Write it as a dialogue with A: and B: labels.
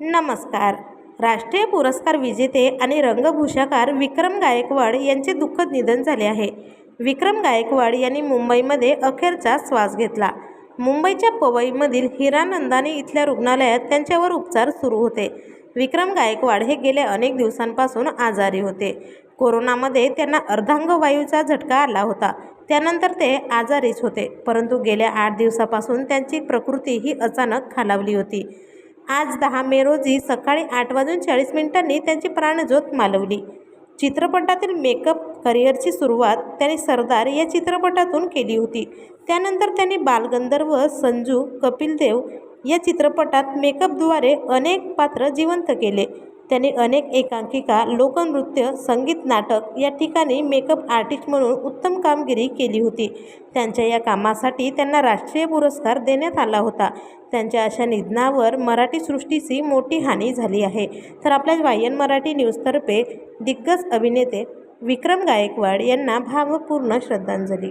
A: नमस्कार. राष्ट्रीय पुरस्कार विजेते आणि रंगभूषाकार विक्रम गायकवाड यांचे दुःखद निधन झाले आहे. विक्रम गायकवाड यांनी मुंबईमध्ये अखेरचा श्वास घेतला. मुंबईच्या पवईमधील हिरानंदानी इथल्या रुग्णालयात त्यांच्यावर उपचार सुरू होते. विक्रम गायकवाड हे गेल्या अनेक दिवसांपासून आजारी होते. कोरोनामध्ये त्यांना अर्धांगवायूचा झटका आला होता. त्यानंतर ते आजारीच होते. परंतु गेल्या आठ दिवसापासून त्यांची प्रकृती ही अचानक खालावली होती. आज दहा मे रोजी सकाळी आठ वाजून चाळीस मिनिटांनी त्यांची प्राणज्योत मालवली. चित्रपटातील मेकअप करिअरची सुरुवात त्यांनी सरदार या चित्रपटातून केली होती. त्यानंतर त्यांनी बालगंधर्व संजू कपिल देव या चित्रपटात मेकअपद्वारे अनेक पात्र जिवंत केले. त्यांनी अनेक एकांकिका लोकनृत्य संगीत नाटक या ठिकाणी मेकअप आर्टिस्ट म्हणून उत्तम कामगिरी केली होती. त्यांच्या या कामासाठी त्यांना राष्ट्रीय पुरस्कार देण्यात आला होता. त्यांच्या अशा निधनावर मराठी सृष्टीची मोठी हानी झाली आहे. तर आपल्या वायन मराठी न्यूजतर्फे दिग्गज अभिनेते विक्रम गायकवाड यांना भावपूर्ण श्रद्धांजली.